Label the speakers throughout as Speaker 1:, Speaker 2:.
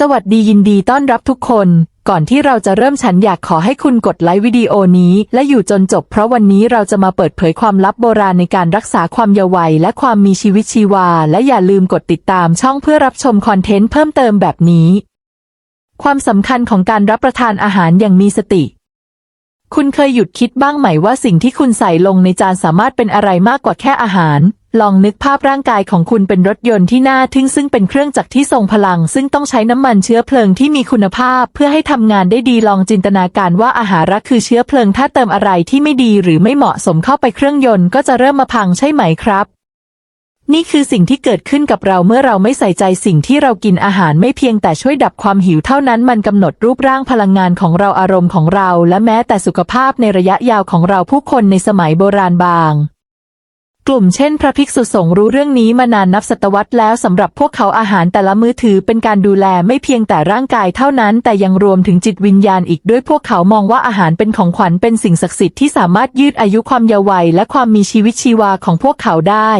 Speaker 1: สวัสดียินดีต้อนรับทุกคน ก่อนที่เราจะเริ่มฉันอยากขอให้คุณกดไลค์วิดีโอนี้ และอยู่จนจบเพราะวันนี้เราจะมาเปิดเผยความลับโบราณในการรักษาความเยาว์วัยและความมีชีวิตชีวา และอย่าลืมกดติดตามช่องเพื่อรับชมคอนเทนต์เพิ่มเติมแบบนี้ ความสำคัญของการรับประทานอาหารอย่างมีสติ คุณเคยหยุดคิดบ้างไหมว่าสิ่งที่คุณใส่ลงในจานสามารถเป็นอะไรมากกว่าแค่อาหาร ลองนึกภาพร่างกายของคุณเป็นรถยนต์ที่น่าทึ่งซึ่งเป็นเครื่องจักรที่ทรงพลัง ซึ่งต้องใช้น้ำมันเชื้อเพลิงที่มีคุณภาพ เพื่อให้ทำงานได้ดีลองจินตนาการว่าอาหารักคือเชื้อเพลิงถ้าเติมอะไรที่ไม่ดีหรือไม่เหมาะสมเข้าไปเครื่องยนต์ก็จะเริ่มมาพังใช่ไหมครับนี่คือสิ่งที่เกิดขึ้นกับเราเมื่อเราไม่ใส่ใจสิ่งที่เรากินอาหารไม่เพียงแต่ช่วยดับความหิวเท่านั้นมันกำหนดรูปร่างพลังงานของเราอารมณ์ของเรา และแม้แต่สุขภาพในระยะยาวของเราผู้คนในสมัยโบราณบาง กลุ่มเช่นพระภิกษุสงฆ์รู้เรื่องนี้มานานนับศตวรรษแล้วสำหรับพวกเขาอาหารแต่ละมื้อถือเป็นการดูแลไม่เพียงแต่ร่างกายเท่านั้น แต่ยังรวมถึงจิตวิญญาณอีกด้วยพวกเขามองว่าอาหารเป็นของขวัญเป็นสิ่งศักดิ์สิทธิ์ที่สามารถยืดอายุความเยาว์วัยและความมีชีวิตชีวาของพวกเขาได้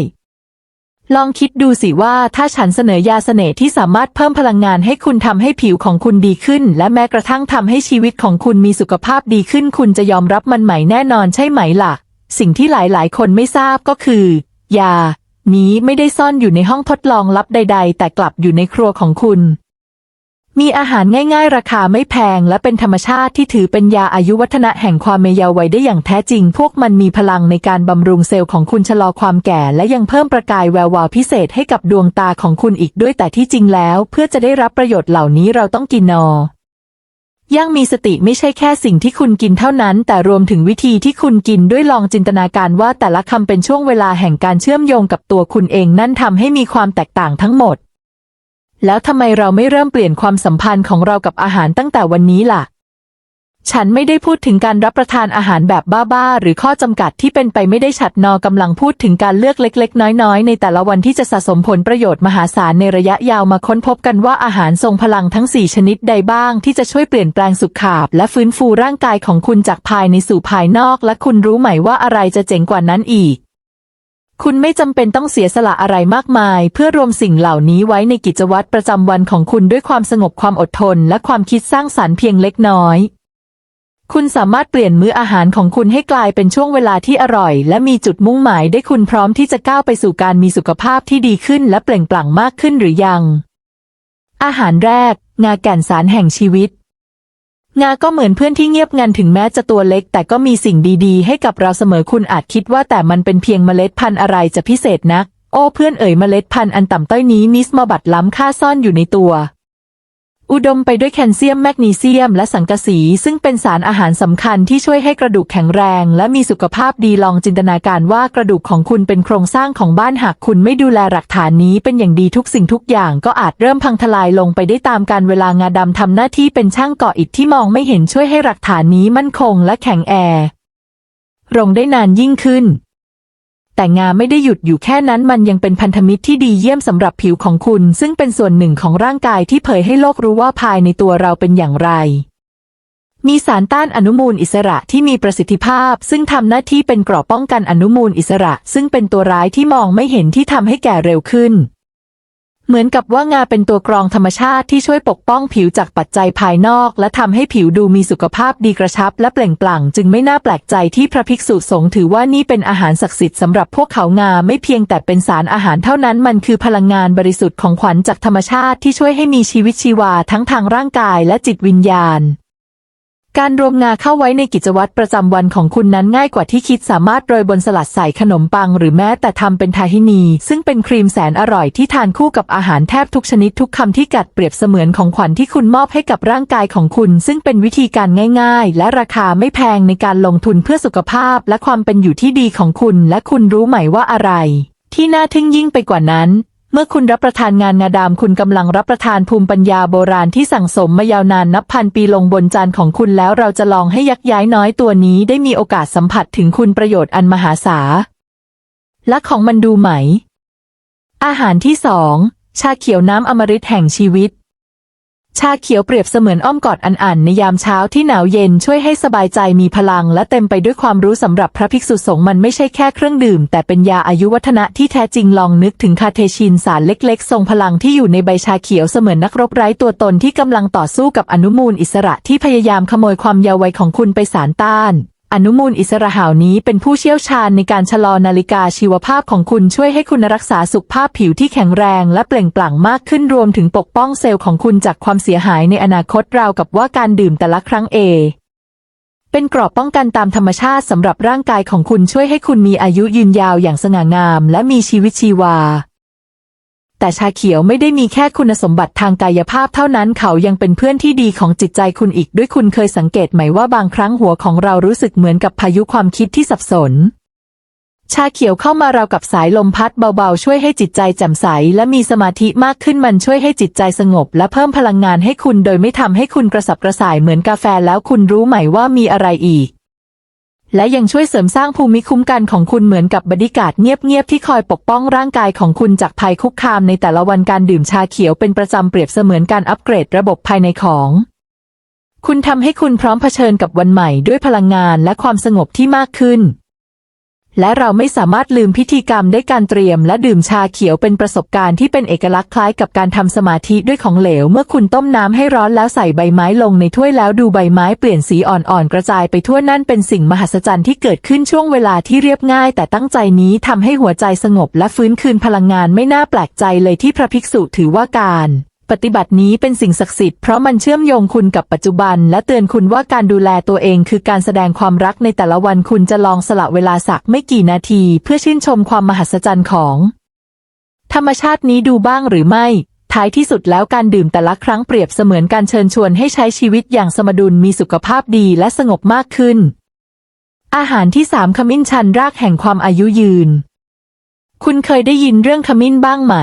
Speaker 1: ลองคิดดูสิว่าถ้าฉันเสนอยาเสน่ห์ที่สามารถเพิ่มพลังงานให้คุณทำให้ผิวของคุณดีขึ้น และแม้กระทั่งทำให้ชีวิตของคุณมีสุขภาพดีขึ้น คุณจะยอมรับมันไหมแน่นอนใช่ไหมล่ะ สิ่งที่หลายๆ คนไม่ทราบก็คือ ยา นี้ไม่ได้ซ่อนอยู่ในห้องทดลองลับใด ๆ แต่กลับอยู่ในครัวของคุณ มีอาหารง่ายๆ ราคาไม่แพงและเป็นธรรมชาติที่ถือเป็นยาอายุวัฒนะแห่งความเมเยาว์วัยได้อย่างแท้จริง พวกมันมีพลังในการบำรุงเซลล์ของคุณชะลอความแก่ และยังเพิ่มประกายแวววาวพิเศษให้กับดวงตาของคุณอีกด้วยแต่ที่จริงแล้ว เพื่อจะได้รับประโยชน์เหล่านี้เราต้องกินนอ ย่างมีสติไม่ใช่แค่สิ่งที่คุณกินเท่านั้น แต่รวมถึงวิธีที่คุณกินด้วยลองจินตนาการว่าแต่ละคำเป็นช่วงเวลาแห่งการเชื่อมโยงกับตัวคุณเองนั่นทำให้มีความแตกต่างทั้งหมด แล้วทำไมเราไม่เริ่มเปลี่ยนความสัมพันธ์ของเรากับอาหารตั้งแต่วันนี้ล่ะ ฉันไม่ได้พูดถึงการรับประทานอาหารแบบบ้าๆ หรือข้อจำกัดที่เป็นไปไม่ได้ฉัดนอกำลังพูดถึงการเลือกเล็ก ๆ น้อยๆ ในแต่ละวันที่จะสะสมผลประโยชน์มหาศาลในระยะยาวมาค้นพบกันว่าอาหารทรงพลังทั้ง 4 ชนิดใดบ้าง ที่จะช่วยเปลี่ยนแปลงสุขภาพและฟื้นฟูร่างกายของคุณจากภายในสู่ภายนอก และคุณรู้ไหมว่าอะไรจะเจ๋งกว่านั้นอีกคุณไม่จำเป็นต้องเสียสละอะไรมากมาย เพื่อรวมสิ่งเหล่านี้ไว้ในกิจวัตรประจำวันของคุณด้วยความสงบความอดทน และความคิดสร้างสรรค์เพียงเล็กน้อย คุณสามารถเปลี่ยนมื้ออาหารของคุณให้กลายเป็นช่วงเวลาที่อร่อย และมีจุดมุ่งหมายได้คุณพร้อมที่จะก้าวไปสู่การมีสุขภาพที่ดีขึ้นและเปล่งปลั่งมากขึ้นหรือยัง อาหารแรก งาแก่นสารแห่งชีวิต งาก็เหมือนเพื่อนที่เงียบงันถึงแม้จะตัวเล็ก แต่ก็มีสิ่งดีๆ ให้กับเราเสมอคุณอาจคิดว่าแต่มันเป็นเพียงเมล็ดพันธุ์อะไรจะพิเศษนัก โอ้เพื่อนเอ๋ยเมล็ดพันธุ์อันต่ำต้อยนี้มิสมาบัดล้ำค่าซ่อนอยู่ในตัว อุดมไปด้วยแคลเซียมแมกนีเซียมและสังกะสี ซึ่งเป็นสารอาหารสำคัญที่ช่วยให้กระดูกแข็งแรง และมีสุขภาพดีลองจินตนาการว่ากระดูกของคุณเป็นโครงสร้างของบ้านหากคุณไม่ดูแลหลักฐานนี้เป็นอย่างดีทุกสิ่งทุกอย่างก็อาจเริ่มพังทลายลงไปได้ตามการเวลางาดำทำหน้าที่เป็นช่างก่ออิฐที่มองไม่เห็นช่วยให้หลักฐานนี้มั่นคงและแข็งแรงรงได้นานยิ่งขึ้น แต่งาไม่ได้หยุดอยู่แค่นั้นมันยังเป็นพันธมิตรที่ดีเยี่ยมสำหรับผิวของคุณ ซึ่งเป็นส่วนหนึ่งของร่างกายที่เผยให้โลกรู้ว่าภายในตัวเราเป็นอย่างไร มีสารต้านอนุมูลอิสระที่มีประสิทธิภาพ ซึ่งทำหน้าที่เป็นเกราะป้องกันอนุมูลอิสระ ซึ่งเป็นตัวร้ายที่มองไม่เห็นที่ทำให้แก่เร็วขึ้น เหมือนกับว่างาเป็นตัวกรองธรรมชาติที่ช่วยปกป้องผิวจากปัจจัยภายนอก และทำให้ผิวดูมีสุขภาพดีกระชับ และเปล่งปลั่ง จึงไม่น่าแปลกใจที่พระภิกษุสงฆ์ถือว่านี่เป็นอาหารศักดิ์สิทธิ์สำหรับพวกเขางาไม่เพียงแต่เป็นสารอาหารเท่านั้นมันคือพลังงานบริสุทธิ์ของขวัญจากธรรมชาติที่ช่วยให้มีชีวิตชีวาทั้งทางร่างกายและจิตวิญญาณ การรวมงาเข้าไว้ในกิจวัตรประจำวันของคุณนั้นง่ายกว่าที่คิดสามารถโรยบนสลัดใส่ขนมปัง หรือแม้แต่ทำเป็นทาฮินี ซึ่งเป็นครีมแสนอร่อยที่ทานคู่กับอาหารแทบทุกชนิดทุกคำที่กัดเปรียบเสมือนของขวัญที่คุณมอบให้กับร่างกายของคุณ ซึ่งเป็นวิธีการง่าย ๆ และราคาไม่แพงในการลงทุนเพื่อสุขภาพ และความเป็นอยู่ที่ดีของคุณ และคุณรู้ไหมว่าอะไร ที่น่าทึ่งยิ่งไปกว่านั้น มื่อคุณรับประทานงานงาดามคุณกำลังรับประทานภูมิปัญญาโบราณที่สั่งสมมายาวนานนับพันปีลงบนจานของคุณแล้วเราจะลองให้ยักษ์ย้ายน้อยตัวนี้ได้มีโอกาสสัมผัสถึงคุณประโยชน์อันมหาศาลและของมันดูไหม อาหารที่สองชาเขียวน้ำอมฤตแห่งชีวิต ชาเขียวเปรียบเสมือนอ้อมกอดอันอ่านในยามเช้าที่หนาวเย็นช่วยให้สบายใจมีพลัง และเต็มไปด้วยความรู้สำหรับพระภิกษุสงฆ์มันไม่ใช่แค่เครื่องดื่ม แต่เป็นยาอายุวัฒนะที่แท้จริงลองนึกถึงคาเทชินสารเล็กๆ ทรงพลังที่อยู่ในใบชาเขียวเสมือนนักรบไร้ตัวตนที่กำลังต่อสู้กับอนุมูลอิสระที่พยายามขโมยความเยาว์วัยของคุณไปสารต้าน อนุมูลอิสระหาวนี้เป็นผู้เชี่ยวชาญในการชะลอนาฬิกาชีวภาพของคุณช่วยให้คุณรักษาสุขภาพผิวที่แข็งแรงและเปล่งปลั่งมากขึ้นรวมถึงปกป้องเซลล์ของคุณจากความเสียหายในอนาคตราวกับว่าการดื่มแต่ละครั้งเอเป็นกรอบป้องกันตามธรรมชาติสำหรับร่างกายของคุณช่วยให้คุณมีอายุยืนยาวอย่างสง่างาม และมีชีวิตชีวา แต่ชาเขียวไม่ได้มีแค่คุณสมบัติทางกายภาพเท่านั้นเขายังเป็นเพื่อนที่ดีของจิตใจคุณอีกด้วยคุณเคยสังเกตไหมว่าบางครั้งหัวของเรารู้สึกเหมือนกับพายุความคิดที่สับสน ชาเขียวเข้ามาราวกับสายลมพัดเบาๆ ช่วยให้จิตใจแจ่มใส และมีสมาธิมากขึ้นมันช่วยให้จิตใจสงบ และเพิ่มพลังงานให้คุณโดยไม่ทำให้คุณกระสับกระส่ายเหมือนกาแฟแล้วคุณรู้ไหมว่ามีอะไรอีก และยังช่วยเสริมสร้างภูมิคุ้มกันของคุณเหมือนกับบริการดเงียบๆที่คอยปกป้องร่างกายของคุณจากภัยคุกคามในแต่ละวันการดื่มชาเขียวเป็นประจำเปรียบเสมือนการอัปเกรดระบบภายในของ คุณทำให้คุณพร้อมเผชิญกับวันใหม่ด้วยพลังงานและความสงบที่มากขึ้น และเราไม่สามารถลืมพิธีกรรมได้การเตรียม และดื่มชาเขียวเป็นประสบการณ์ที่เป็นเอกลักษณ์คล้ายกับการทำสมาธิด้วยของเหลว เมื่อคุณต้มน้ำให้ร้อนแล้วใส่ใบไม้ลงในถ้วยแล้วดูใบไม้เปลี่ยนสีอ่อนๆ กระจายไปทั่วนั่นเป็นสิ่งมหัศจรรย์ที่เกิดขึ้นช่วงเวลาที่เรียบง่าย แต่ตั้งใจนี้ทำให้หัวใจสงบและฟื้นคืนพลังงานไม่น่าแปลกใจเลยที่พระภิกษุถือว่าการ ปฏิบัตินี้เป็นสิ่งศักดิ์สิทธิ์เพราะมันเชื่อมโยงคุณกับปัจจุบัน และเตือนคุณว่าการดูแลตัวเองคือการแสดงความรักในแต่ละวันคุณจะลองสละเวลาสักไม่กี่นาที เพื่อชื่นชมความมหัศจรรย์ของ ธรรมชาตินี้ดูบ้างหรือไม่ ท้ายที่สุดแล้วการดื่มแต่ละครั้งเปรียบเสมือนการเชิญชวนให้ใช้ชีวิตอย่างสมดุลมีสุขภาพดีและสงบมากขึ้น อาหารที่สามขมิ้นชันรากแห่งความอายุยืน คุณเคยได้ยินเรื่องขมิ้นบ้างไหม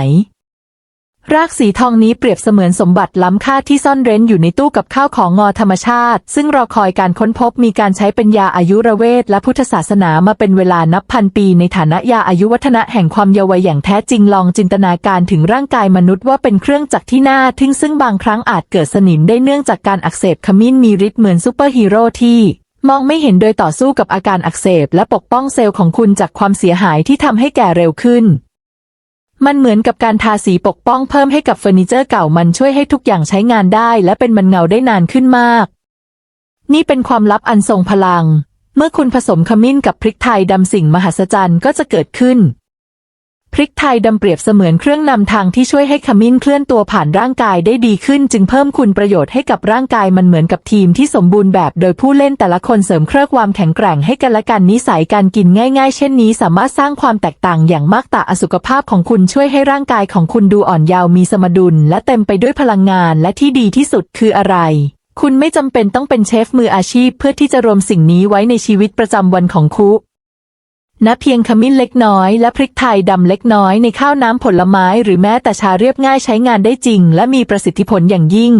Speaker 1: รากสีทองนี้เปรียบเสมือนสมบัติล้ำค่าที่ซ่อนเร้นอยู่ในตู้กับข้าวของงอธรรมชาติ ซึ่งรอคอยการค้นพบมีการใช้เป็นยาอายุรเวทและพุทธศาสนามาเป็นเวลานับพันปีในฐานะยาอายุวัฒนะแห่งความเยาว์วัยอย่างแท้จริงลองจินตนาการถึงร่างกายมนุษย์ว่าเป็นเครื่องจักรที่น่าทึ่งซึ่งบางครั้งอาจเกิดสนิมได้เนื่องจากการอักเสบขมิ้นมีฤทธิ์เหมือนซูเปอร์ฮีโร่ที่มองไม่เห็นโดยต่อสู้กับอาการอักเสบและปกป้องเซลล์ของคุณจากความเสียหายที่ทำให้แก่เร็วขึ้น มันเหมือนกับการทาสีปกป้องเพิ่มให้กับเฟอร์นิเจอร์เก่ามันช่วยให้ทุกอย่างใช้งานได้และเป็นมันเงาได้นานขึ้นมาก นี่เป็นความลับอันทรงพลัง เมื่อคุณผสมขมิ้นกับพริกไทยดำสิ่งมหัศจรรย์ก็จะเกิดขึ้น พริกไทยดำเปรียบเสมือนเครื่องนำทางที่ช่วยให้ขมิ้นเคลื่อนตัวผ่านร่างกายได้ดีขึ้น จึงเพิ่มคุณประโยชน์ให้กับร่างกายมันเหมือนกับทีมที่สมบูรณ์แบบ โดยผู้เล่นแต่ละคนเสริมเครื่องความแข็งแกร่งให้กันและกันนิสัยการกินง่ายๆ เช่นนี้ สามารถสร้างความแตกต่างอย่างมากต่อสุขภาพของคุณช่วยให้ร่างกายของคุณดูอ่อนเยาว์มีสมดุล และเต็มไปด้วยพลังงานและที่ดีที่สุดคืออะไรคุณไม่จำเป็นต้องเป็นเชฟมืออาชีพเพื่อที่จะรวมสิ่งนี้ไว้ในชีวิตประจำวันของคุ ณเพียงขมิ้นเล็กน้อยและพริกไทยดำเล็กน้อยในข้าวน้ำผลไม้หรือแม้แต่ชาเรียบง่ายใช้งานได้จริง และมีประสิทธิผลอย่างยิ่ง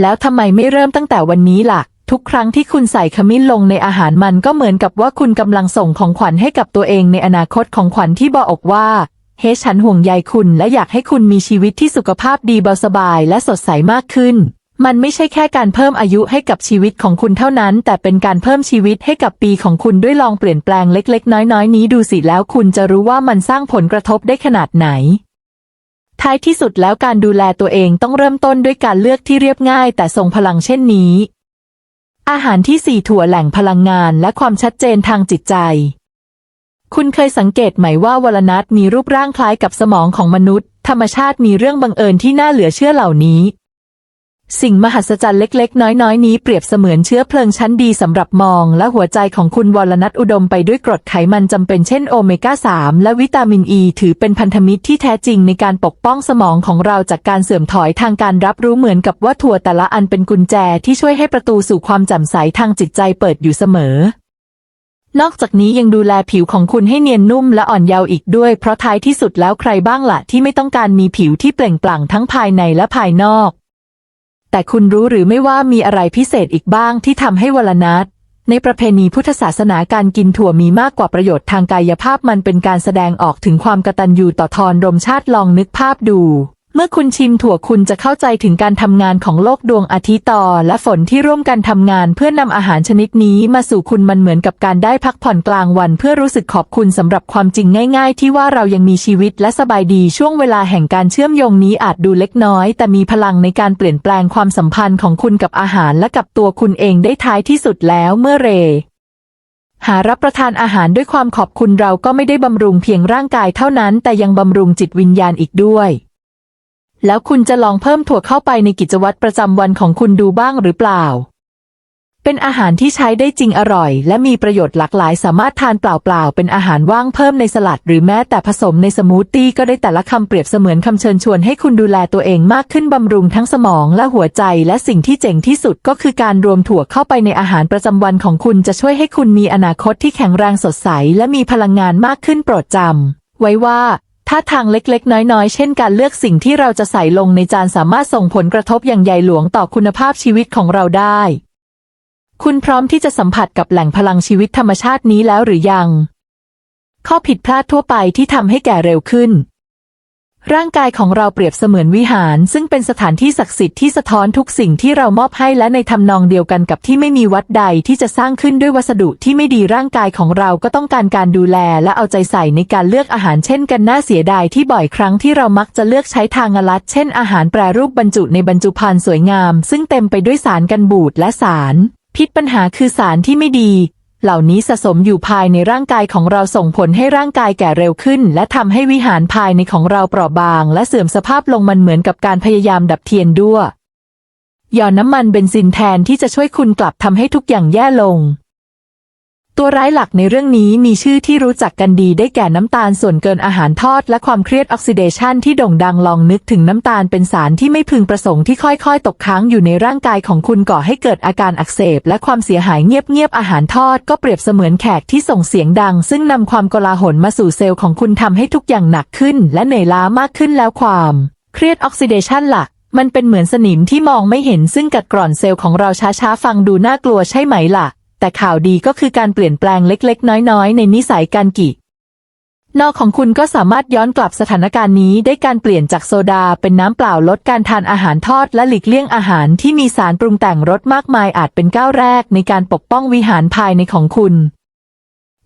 Speaker 1: แล้วทำไมไม่เริ่มตั้งแต่วันนี้ล่ะ ทุกครั้งที่คุณใส่ขมิ้นลงในอาหารมันก็เหมือนกับว่าคุณกำลังส่งของขวัญให้กับตัวเองในอนาคตของขวัญที่บอกว่าเฮฉันห่วงใยคุณและอยากให้คุณมีชีวิตที่สุขภาพดีเบาสบายและสดใสมากขึ้น มันไม่ใช่แค่การเพิ่มอายุให้กับชีวิตของคุณเท่านั้น แต่เป็นการเพิ่มชีวิตให้กับปีของคุณด้วยลองเปลี่ยนแปลงเล็กๆ น้อยๆ นี้ดูสิแล้วคุณจะรู้ว่ามันสร้างผลกระทบได้ขนาดไหน ท้ายที่สุดแล้วการดูแลตัวเองต้องเริ่มต้นด้วยการเลือกที่เรียบง่าย แต่ทรงพลังเช่นนี้ อาหารที่สี่ถั่วแหล่งพลังงานและความชัดเจนทางจิตใจคุณเคยสังเกตไหมว่าวลนัทมีรูปร่างคล้ายกับสมองของมนุษย์ ธรรมชาติมีเรื่องบังเอิญที่น่าเหลือเชื่อเหล่านี้ สิ่งมหัศจรรย์เล็กๆ น้อยๆ นี้เปรียบเสมือนเชื้อเพลิงชั้นดีสำหรับมองและหัวใจของคุณวรนัทอุดมไปด้วยกรดไขมันจำเป็นเช่นโอเมก้า 3 และวิตามินอ e ีถือเป็นพันธมิตรที่แท้จริงในการปกป้องสมองของเราจากการเสื่อมถอยทางการรับรู้เหมือนกับว่าถั่วแต่ละอันเป็นกุญแจที่ช่วยให้ประตูสู่ความแจ่มใสทางจิตใจเปิดอยู่เสมอนอกจากนี้ยังดูแลผิวของคุณให้เนียนนุ่มและอ่อนเยาว์อีกด้วย เพราะท้ายที่สุดแล้วใครบ้างล่ะที่ไม่ต้องการมีผิวที่เปล่งปลั่งทั้งภายในและภายนอก แต่คุณรู้หรือไม่ว่ามีอะไรพิเศษอีกบ้างที่ทำให้วลนัทในประเพณีพุทธศาสนาการกินถั่วมีมากกว่าประโยชน์ทางกายภาพมันเป็นการแสดงออกถึงความกตัญญูต่อทอนรมชาติลองนึกภาพดู มื่อคุณชิมถั่วคุณจะเข้าใจถึงการทำงานของโลกดวงอาทิตย์ต่อ และฝนที่ร่วมกันทำงานเพื่อนำอาหารชนิดนี้มาสู่คุณมันเหมือนกับการได้พักผ่อนกลางวัน เพื่อรู้สึกขอบคุณสำหรับความจริงง่ายๆ ที่ว่าเรายังมีชีวิตและสบายดีช่วงเวลาแห่งการเชื่อมโยงนี้อาจดูเล็กน้อย แต่มีพลังในการเปลี่ยนแปลงความสัมพันธ์ของคุณกับอาหารและกับตัวคุณเองได้ท้ายที่สุดแล้วเมื่อเรหารับประทานอาหารด้วยความขอบคุณเราก็ไม่ได้บำรุงเพียงร่างกายเท่านั้น แต่ยังบำรุงจิตวิญญาณอีกด้วย แล้วคุณจะลองเพิ่มถั่วเข้าไปในกิจวัตรประจำวันของคุณดูบ้างหรือเปล่า เป็นอาหารที่ใช้ได้จริงอร่อย และมีประโยชน์หลากหลาย สามารถทานเปล่าๆ เป็นอาหารว่างเพิ่มในสลัด หรือแม้แต่ผสมในสมูทตี้ก็ได้แต่ละคำเปรียบเสมือนคำเชิญชวนให้คุณดูแลตัวเองมากขึ้นบำรุงทั้งสมองและหัวใจ และสิ่งที่เจ๋งที่สุดก็คือการรวมถั่วเข้าไปในอาหารประจำวันของคุณจะช่วยให้คุณมีอนาคตที่แข็งแรงสดใส และมีพลังงานมากขึ้นโปรดจำไว้ว่า ถ้าทางเล็กๆ น้อยๆ เช่นการเลือกสิ่งที่เราจะใส่ลงในจานสามารถส่งผลกระทบอย่างใหญ่หลวงต่อคุณภาพชีวิตของเราได้ คุณพร้อมที่จะสัมผัสกับแหล่งพลังชีวิตธรรมชาตินี้แล้วหรือยัง ข้อผิดพลาดทั่วไปที่ทำให้แก่เร็วขึ้น ร่างกายของเราเปรียบเสมือนวิหาร ซึ่งเป็นสถานที่ศักดิ์สิทธิ์ที่สะท้อนทุกสิ่งที่เรามอบให้และในทำนองเดียวกันกับที่ไม่มีวัดใดที่จะสร้างขึ้นด้วยวัสดุที่ไม่ดีร่างกายของเราก็ต้องการการดูแลและเอาใจใส่ในการเลือกอาหารเช่นกันน่าเสียดายที่บ่อยครั้งที่เรามักจะเลือกใช้ทางลัด เช่น อาหารแปรรูปบรรจุในบรรจุภัณฑ์สวยงาม ซึ่งเต็มไปด้วยสารกันบูดและสารพิษปัญหาคือสารที่ไม่ดี เหล่านี้สะสมอยู่ภายในร่างกายของเราส่งผลให้ร่างกายแก่เร็วขึ้น และทำให้วิหารภายในของเราเปราะบาง และเสื่อมสภาพลงมันเหมือนกับการพยายามดับเทียนด้วยหย่อนน้ำมันเบนซินแทนที่จะช่วยคุณกลับทำให้ทุกอย่างแย่ลง ตัวร้ายหลักในเรื่องนี้มีชื่อที่รู้จักกันดีได้แก่น้ำตาลส่วนเกินอาหารทอดและความเครียดออกซิเดชันที่โด่งดังลองนึกถึงน้ำตาลเป็นสารที่ไม่พึงประสงค์ที่ค่อยๆ ตกค้างอยู่ในร่างกายของคุณก่อให้เกิดอาการอักเสบและความเสียหายเงียบๆอาหารทอดก็เปรียบเสมือนแขกที่ส่งเสียงดัง ซึ่งนำความกลาหลมาสู่เซลล์ของคุณทำให้ทุกอย่างหนักขึ้น และเหนื่อยล้ามากขึ้นแล้วความ เครียดออกซิเดชันล่ะมันเป็นเหมือนสนิมที่มองไม่เห็นซึ่งกัดกร่อนเซลล์ของเราช้าๆ ฟังดูน่ากลัวใช่ไหมล่ะ แต่ข่าวดีก็คือการเปลี่ยนแปลงเล็ก ๆ น้อย ๆ ในนิสัยการกิ นอกของคุณก็สามารถย้อนกลับสถานการณ์นี้ได้การเปลี่ยนจากโซดาเป็นน้ำเปล่าลดการทานอาหารทอดและหลีกเลี่ยงอาหารที่มีสารปรุงแต่งรสมากมายอาจเป็นก้าวแรกในการปกป้องวิหารภายในของคุณ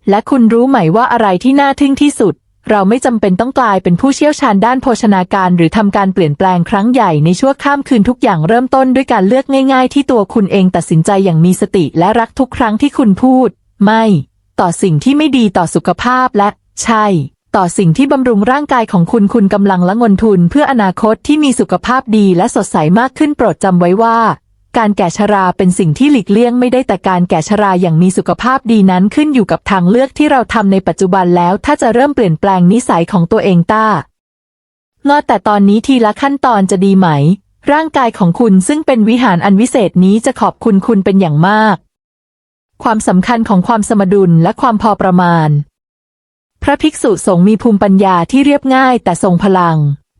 Speaker 1: และคุณรู้ไหมว่าอะไรที่น่าทึ่งที่สุด เราไม่จำเป็นต้องกลายเป็นผู้เชี่ยวชาญด้านโภชนาการ หรือทำการเปลี่ยนแปลงครั้งใหญ่ในชั่วข้ามคืนทุกอย่างเริ่มต้นด้วยการเลือกง่าย ๆ ที่ตัวคุณเองตัดสินใจอย่างมีสติและรักทุกครั้งที่คุณพูด ไม่ ต่อสิ่งที่ไม่ดีต่อสุขภาพและ ใช่ ต่อสิ่งที่บำรุงร่างกายของคุณคุณกำลังละงนทุน เพื่ออนาคตที่มีสุขภาพดีและสดใสมากขึ้นโปรดจำไว้ว่า การแก่ชราเป็นสิ่งที่หลีกเลี่ยงไม่ได้แต่การแก่ชราอย่างมีสุขภาพดีนั้นขึ้นอยู่กับทางเลือกที่เราทำในปัจจุบันแล้ว ถ้าจะเริ่มเปลี่ยนแปลงนิสัยของตัวเองต้างอแต่ตอนนี้ทีละขั้นตอนจะดีไหม ร่างกายของคุณซึ่งเป็นวิหารอันวิเศษนี้จะขอบคุณคุณเป็นอย่างมาก ความสำคัญของความสมดุลและความพอประมาณ พระภิกษุสงฆ์มีภูมิปัญญาที่เรียบง่ายแต่ทรงพลัง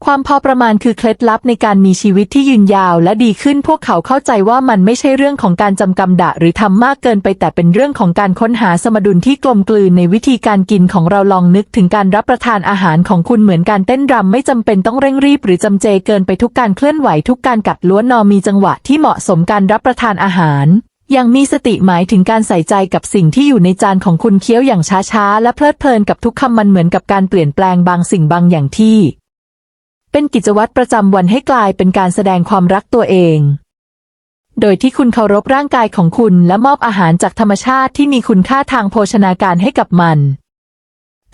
Speaker 1: ความพอประมาณคือเคล็ดลับในการมีชีวิตที่ยืนยาวและดีขึ้นพวกเขาเข้าใจว่ามันไม่ใช่เรื่องของการจำกำดะหรือทำมากเกินไปแต่เป็นเรื่องของการค้นหาสมดุลที่กลมกลืนในวิธีการกินของเราลองนึกถึงการรับประทานอาหารของคุณเหมือนการเต้นรำไม่จำเป็นต้องเร่งรีบหรือจำเจเกินไปทุกการเคลื่อนไหวทุกการกัดล้วนนอมีจังหวะที่เหมาะสมการรับประทานอาหารอย่างมีสติหมายถึงการใส่ใจกับสิ่งที่อยู่ในจานของคุณเคี้ยวอย่างช้าๆ และเพลิดเพลินกับทุกคำมันเหมือนกับการเปลี่ยนแปลงบางสิ่งบางอย่างที่ เป็นกิจวัตรประจำวันให้กลายเป็นการแสดงความรักตัวเอง โดยที่คุณเคารพร่างกายของคุณและมอบอาหารจากธรรมชาติที่มีคุณค่าทางโภชนาการให้กับมัน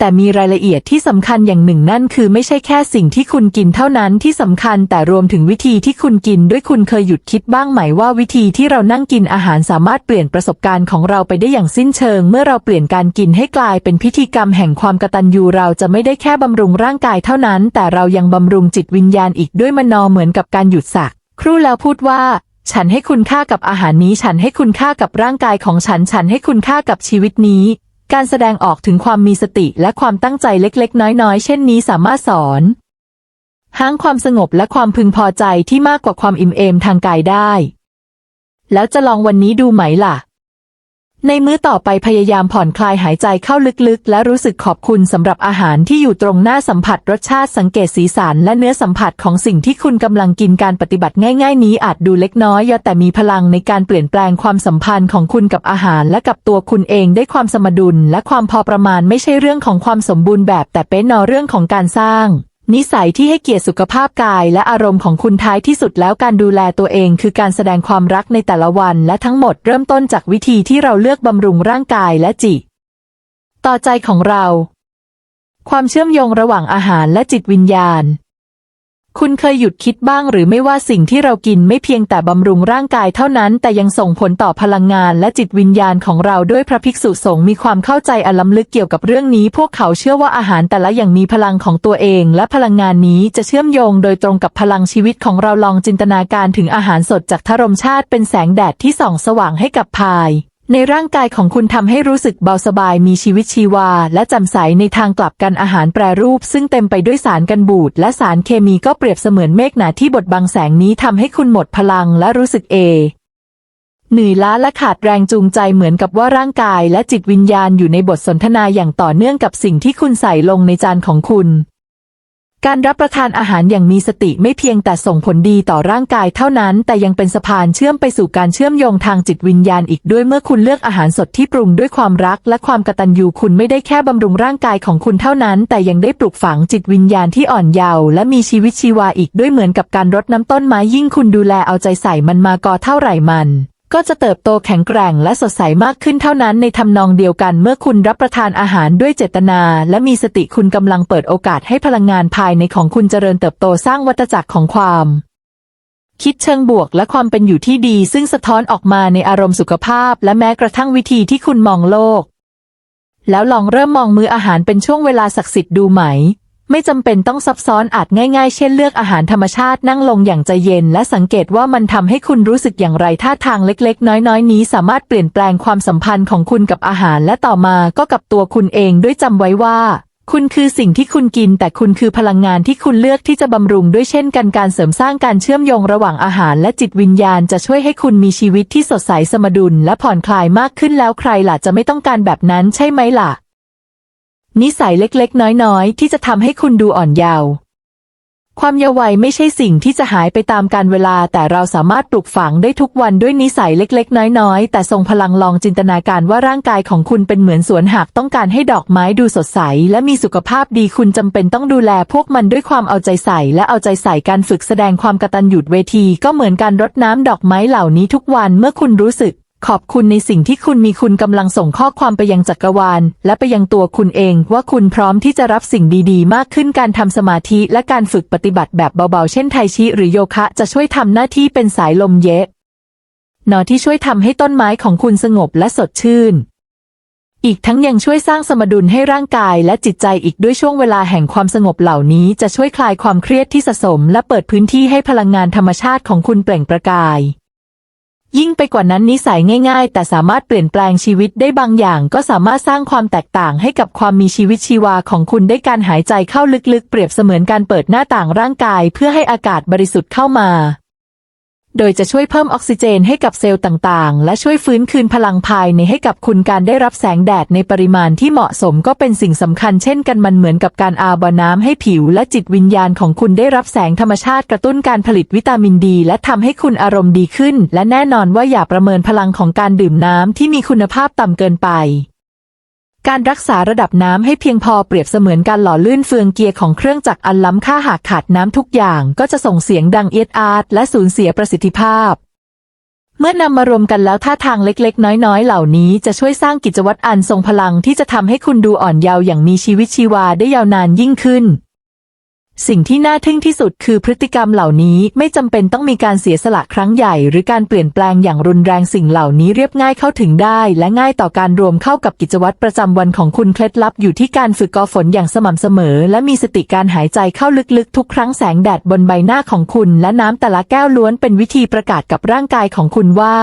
Speaker 1: แต่มีรายละเอียดที่สำคัญอย่างหนึ่งนั่นคือไม่ใช่แค่สิ่งที่คุณกินเท่านั้นที่สำคัญแต่รวมถึงวิธีที่คุณกินด้วยคุณเคยหยุดคิดบ้างไหมว่าวิธีที่เรานั่งกินอาหารสามารถเปลี่ยนประสบการณ์ของเราไปได้อย่างสิ้นเชิง เมื่อเราเปลี่ยนการกินให้กลายเป็นพิธีกรรมแห่งความกตัญญูเราจะไม่ได้แค่บำรุงร่างกายเท่านั้น แต่เรายังบำรุงจิตวิญญาณอีกด้วยมนอเหมือนกับการหยุดสักครู่แล้วพูดว่าฉันให้คุณค่ากับอาหารนี้ ฉันให้คุณค่ากับร่างกายของฉัน ฉันให้คุณค่ากับชีวิตนี้ การแสดงออกถึงความมีสติและความตั้งใจเล็กๆ น้อยๆ เช่นนี้สามารถสอนห้างความสงบและความพึงพอใจที่มากกว่าความอิ่มเอมทางกายได้ แล้วจะลองวันนี้ดูไหมล่ะ ในมื้อต่อไปพยายามผ่อนคลายหายใจเข้าลึกๆ และรู้สึกขอบคุณสำหรับอาหารที่อยู่ตรงหน้าสัมผัสรสชาติสังเกตสีสันและเนื้อสัมผัสของสิ่งที่คุณกำลังกินการปฏิบัติง่าย ๆ นี้อาจดูเล็กน้อยแต่มีพลังในการเปลี่ยนแปลงความสัมพันธ์ของคุณกับอาหารและกับตัวคุณเองได้ความสมดุลและความพอประมาณไม่ใช่เรื่องของความสมบูรณ์แบบแต่เป็นนอเรื่องของการสร้าง นิสัยที่ให้เกียรติสุขภาพกายและอารมณ์ของคุณท้ายที่สุดแล้วการดูแลตัวเองคือการแสดงความรักในแต่ละวันและทั้งหมดเริ่มต้นจากวิธีที่เราเลือกบำรุงร่างกายและจิตต่อใจของเรา ความเชื่อมโยงระหว่างอาหารและจิตวิญญาณ คุณเคยหยุดคิดบ้างหรือไม่ว่าสิ่งที่เรากินไม่เพียงแต่บำรุงร่างกายเท่านั้น แต่ยังส่งผลต่อพลังงานและจิตวิญญาณของเราด้วยพระภิกษุสงฆ์มีความเข้าใจอล้ำลึกเกี่ยวกับเรื่องนี้ พวกเขาเชื่อว่าอาหารแต่ละอย่างมีพลังของตัวเอง และพลังงานนี้จะเชื่อมโยงโดยตรงกับพลังชีวิตของเราลองจินตนาการถึงอาหารสดจากทรมชาติเป็นแสงแดดที่ส่องสว่างให้กับพาย ในร่างกายของคุณทำให้รู้สึกเบาสบายมีชีวิตชีวา และจำใสในทางกลับกันอาหารแปรรูป ซึ่งเต็มไปด้วยสารกันบูดและสารเคมีก็เปรียบเสมือนเมฆหนาที่บดบังแสงนี้ทำให้คุณหมดพลังและรู้สึกเอเหนื่อยล้าและขาดแรงจูงใจเหมือนกับว่าร่างกายและจิตวิญญาณอยู่ในบทสนทนาอย่างต่อเนื่องกับสิ่งที่คุณใส่ลงในจานของคุณ การรับประทานอาหารอย่างมีสติไม่เพียงแต่ส่งผลดีต่อร่างกายเท่านั้น แต่ยังเป็นสะพานเชื่อมไปสู่การเชื่อมโยงทางจิตวิญญาณอีกด้วยเมื่อคุณเลือกอาหารสดที่ปรุงด้วยความรักและความกตัญญูคุณไม่ได้แค่บำรุงร่างกายของคุณเท่านั้น แต่ยังได้ปลูกฝังจิตวิญญาณที่อ่อนเยาว์และมีชีวิตชีวาอีกด้วยเหมือนกับการรดน้ำต้นไม้ยิ่งคุณดูแลเอาใจใส่มันมากอเท่าไหร่มัน ก็จะเติบโตแข็งแกร่งและสดใสมากขึ้นเท่านั้นในทำนองเดียวกันเมื่อคุณรับประทานอาหารด้วยเจตนา และมีสติคุณกำลังเปิดโอกาสให้พลังงานภายในของคุณเจริญเติบโตสร้างวัฏจักรของความ คิดเชิงบวกและความเป็นอยู่ที่ดี ซึ่งสะท้อนออกมาในอารมณ์สุขภาพ และแม้กระทั่งวิธีที่คุณมองโลก แล้วลองเริ่มมองมื้ออาหารเป็นช่วงเวลาศักดิ์สิทธิ์ดูไหม ไม่จำเป็นต้องซับซ้อนอาจง่ายๆ เช่นเลือกอาหารธรรมชาตินั่งลงอย่างใจเย็น และสังเกตว่ามันทำให้คุณรู้สึกอย่างไรท่าทางเล็กๆ น้อยๆ นี้สามารถเปลี่ยนแปลงความสัมพันธ์ของคุณกับอาหาร และต่อมาก็กับตัวคุณเองด้วยจำไว้ว่าคุณคือสิ่งที่คุณกินแต่คุณคือพลังงานที่คุณเลือกที่จะบำรุงด้วยเช่นกันการเสริมสร้างการเชื่อมโยงระหว่างอาหารและจิตวิญญาณจะช่วยให้คุณมีชีวิตที่สดใสสมดุลและผ่อนคลายมากขึ้นแล้วใครล่ะจะไม่ต้องการแบบนั้นใช่ไหมล่ะ นิสัยเล็กๆ น้อยๆ ที่จะทำให้คุณดูอ่อนเยาว์ความเยาว์วัยไม่ใช่สิ่งที่จะหายไปตามกาลเวลา แต่เราสามารถปลูกฝังได้ทุกวันด้วยนิสัยเล็กๆ น้อยๆ แต่ทรงพลังลองจินตนาการว่าร่างกายของคุณเป็นเหมือนสวนหากต้องการให้ดอกไม้ดูสดใส และมีสุขภาพดีคุณจำเป็นต้องดูแลพวกมันด้วยความเอาใจใส่และเอาใจใส่การฝึกแสดงความกตัญญูเวที ก็เหมือนการรดน้ำดอกไม้เหล่านี้ทุกวันเมื่อคุณรู้สึก ขอบคุณในสิ่งที่คุณมีคุณกำลังส่งข้อความไปยังจักรวาล และไปยังตัวคุณเอง ว่าคุณพร้อมที่จะรับสิ่งดีๆ มากขึ้นการทำสมาธิและการฝึกปฏิบัติแบบเบาๆ เช่นไทชิหรือโยคะจะช่วยทำหน้าที่เป็นสายลมเยะหนอที่ช่วยทำให้ต้นไม้ของคุณสงบและสดชื่น อีกทั้งยังช่วยสร้างสมดุลให้ร่างกายและจิตใจอีกด้วยช่วงเวลาแห่งความสงบเหล่านี้จะช่วยคลายความเครียดที่สะสม และเปิดพื้นที่ให้พลังงานธรรมชาติของคุณเปล่งประกาย ยิ่งไปกว่านั้นนิสัยง่าย ๆ แต่สามารถเปลี่ยนแปลงชีวิตได้บางอย่าง ก็สามารถสร้างความแตกต่างให้กับความมีชีวิตชีวาของคุณได้การหายใจเข้าลึกๆ เปรียบเสมือนการเปิดหน้าต่างร่างกาย เพื่อให้อากาศบริสุทธิ์เข้ามา โดยจะช่วยเพิ่มออกซิเจนให้กับเซลล์ต่างๆ และช่วยฟื้นคืนพลังภายในให้กับคุณการได้รับแสงแดดในปริมาณที่เหมาะสมก็เป็นสิ่งสำคัญเช่นกันมันเหมือนกับการอาบน้ำให้ผิวและจิตวิญญาณของคุณได้รับแสงธรรมชาติกระตุ้นการผลิตวิตามินดี และทำให้คุณอารมณ์ดีขึ้น และแน่นอนว่าอย่าประเมินพลังของการดื่มน้ำที่มีคุณภาพต่ำเกินไป การรักษาระดับน้ำให้เพียงพอเปรียบเสมือนการหล่อลื่นเฟืองเกียร์ของเครื่องจักรอันล้ำค่าหากขาดน้ำทุกอย่างก็จะส่งเสียงดังเอียดอาดและสูญเสียประสิทธิภาพ เมื่อนำมารวมกันแล้วท่าทางเล็กๆ น้อยๆ เหล่านี้จะช่วยสร้างกิจวัตรอันทรงพลังที่จะทำให้คุณดูอ่อนเยาว์อย่างมีชีวิตชีวาได้ยาวนานยิ่งขึ้น สิ่งที่น่าทึ่งที่สุดคือพฤติกรรมเหล่านี้ไม่จำเป็นต้องมีการเสียสละครั้งใหญ่ หรือการเปลี่ยนแปลงอย่างรุนแรงสิ่งเหล่านี้เรียบง่ายเข้าถึงได้ และง่ายต่อการรวมเข้ากับกิจวัตรประจำวันของคุณเคล็ดลับอยู่ที่การฝึกกอฝนอย่างสม่ำเสมอ และมีสติการหายใจเข้าลึกๆ ทุกครั้งแสงแดดบนใบหน้าของคุณ และน้ำแต่ละแก้วล้วนเป็นวิธีประกาศกับร่างกายของคุณว่า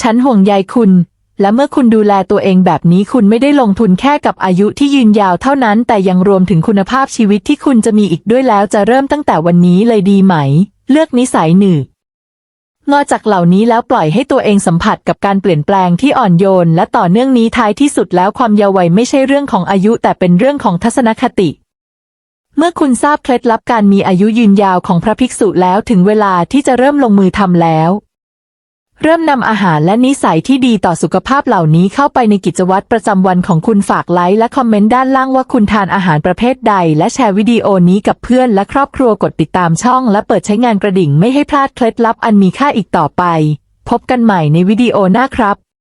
Speaker 1: ฉันห่วงใยคุณ และเมื่อคุณดูแลตัวเองแบบนี้คุณไม่ได้ลงทุนแค่กับอายุที่ยืนยาวเท่านั้น แต่ยังรวมถึงคุณภาพชีวิตที่คุณจะมีอีกด้วยแล้วจะเริ่มตั้งแต่วันนี้เลยดีไหม เลือกนิสัยหนึ่งงอกจากเหล่านี้แล้วปล่อยให้ตัวเองสัมผัสกับการเปลี่ยนแปลงที่อ่อนโยน และต่อเนื่องนี้ท้ายที่สุดแล้วความเยาว์วัยไม่ใช่เรื่องของอายุแต่เป็นเรื่องของทัศนคติ เมื่อคุณทราบเคล็ดลับการมีอายุยืนยาวของพระภิกษุแล้วถึงเวลาที่จะเริ่มลงมือทำแล้ว เริ่มนำอาหารและนิสัยที่ดีต่อสุขภาพเหล่านี้เข้าไปในกิจวัตรประจำวันของคุณฝากไลค์และคอมเมนต์ด้านล่างว่าคุณทานอาหารประเภทใด และแชร์วิดีโอนี้กับเพื่อนและครอบครัวกดติดตามช่อง และเปิดใช้งานกระดิ่งไม่ให้พลาดเคล็ดลับอันมีค่าอีกต่อไป พบกันใหม่ในวิดีโอหน้าครับ